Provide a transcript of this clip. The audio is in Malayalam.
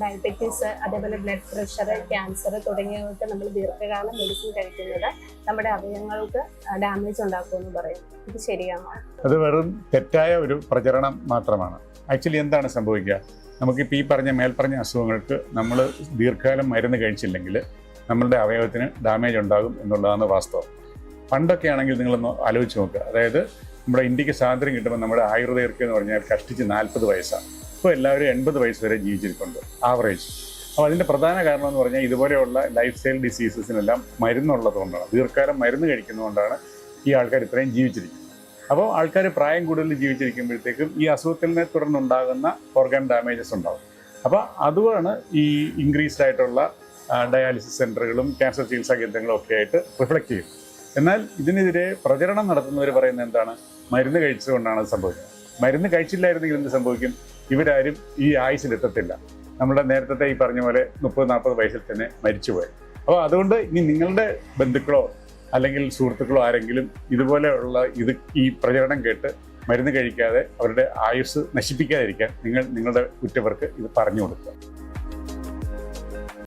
ഡയബറ്റീസ് അതേപോലെ ബ്ലഡ് പ്രഷർ ക്യാൻസർ തുടങ്ങിയവർക്ക് നമ്മൾ ദീർഘകാലം മെഡിസിൻ കഴിക്കുന്നത് നമ്മുടെ അവയവങ്ങൾക്ക് ഡാമേജ് ഉണ്ടാക്കുമെന്ന് പറയും. ഇത് ശരിയാണോ? അത് വെറും തെറ്റായ ഒരു പ്രചരണം മാത്രമാണ്. ആക്ച്വലി എന്താണ് സംഭവിക്കുക? നമുക്കിപ്പോൾ ഈ പറഞ്ഞ മേൽപ്പറഞ്ഞ അസുഖങ്ങൾക്ക് നമ്മൾ ദീർഘകാലം മരുന്ന് കഴിച്ചില്ലെങ്കിൽ നമ്മളുടെ അവയവത്തിന് ഡാമേജ് ഉണ്ടാകും എന്നുള്ളതാണ് വാസ്തവം. പണ്ടൊക്കെ ആണെങ്കിൽ നിങ്ങളൊന്ന് ആലോചിച്ച് നോക്കുക. അതായത് നമ്മുടെ ഇന്ത്യയ്ക്ക് സ്വാതന്ത്ര്യം കിട്ടുമ്പോൾ നമ്മുടെ ആയുർവേദർക്ക് എന്ന് പറഞ്ഞാൽ കഷ്ടിച്ച് നാൽപ്പത് വയസ്സാണ്. ഇപ്പോൾ എല്ലാവരും എൺപത് വയസ്സ് വരെ ജീവിച്ചിരിപ്പുണ്ട്. ആവറേജ് അപ്പോൾ അതിന്റെ പ്രധാന കാരണം എന്ന് പറഞ്ഞാൽ ഇതുപോലെയുള്ള ലൈഫ് സ്റ്റൈൽ ഡിസീസസിനെല്ലാം മരുന്നുള്ളത് കൊണ്ടാണ്. ദീർഘകാലം മരുന്ന് കഴിക്കുന്നതുകൊണ്ടാണ് ഈ ആൾക്കാർ ഇത്രയും ജീവിച്ചിരിക്കുന്നത്. അപ്പോൾ ആൾക്കാർ പ്രായം കൂടുതൽ ജീവിച്ചിരിക്കുമ്പോഴത്തേക്കും ഈ അസുഖത്തിനെ തുടർന്നുണ്ടാകുന്ന ഓർഗൻ ഡാമേജസ് ഉണ്ടാകും അപ്പോൾ അതുമാണ് ഈ ഇൻക്രീസ്ഡ് ആയിട്ടുള്ള ഡയാലിസിസ് സെന്ററുകളും ക്യാൻസർ ചികിത്സാ കേന്ദ്രങ്ങളും ഒക്കെ ആയിട്ട് റിഫ്ലക്റ്റ് ചെയ്യുന്നത്. എന്നാൽ ഇതിനെതിരെ പ്രചരണം നടത്തുന്നവർ പറയുന്നത് എന്താണ്? മരുന്ന് കഴിച്ചതുകൊണ്ടാണ് അത് സംഭവിക്കുന്നത്. മരുന്ന് കഴിച്ചില്ലായിരുന്നെങ്കിൽ എന്ത് സംഭവിക്കും? ഇവരാരും ഈ ആയുസിലെത്തത്തില്ല. നമ്മുടെ നേരത്തെ ഈ പറഞ്ഞ പോലെ മുപ്പത് നാൽപ്പത് വയസ്സിൽ തന്നെ മരിച്ചുപോയി. അപ്പോൾ അതുകൊണ്ട് ഇനി നിങ്ങളുടെ ബന്ധുക്കളോ അല്ലെങ്കിൽ സുഹൃത്തുക്കളോ ആരെങ്കിലും ഇതുപോലെയുള്ള ഇത് ഈ പ്രചരണം കേട്ട് മരുന്ന് കഴിക്കാതെ അവരുടെ ആയുസ് നശിപ്പിക്കാതിരിക്കാൻ നിങ്ങൾ നിങ്ങളുടെ ഉറ്റവർക്ക് ഇത് പറഞ്ഞു കൊടുക്കുക.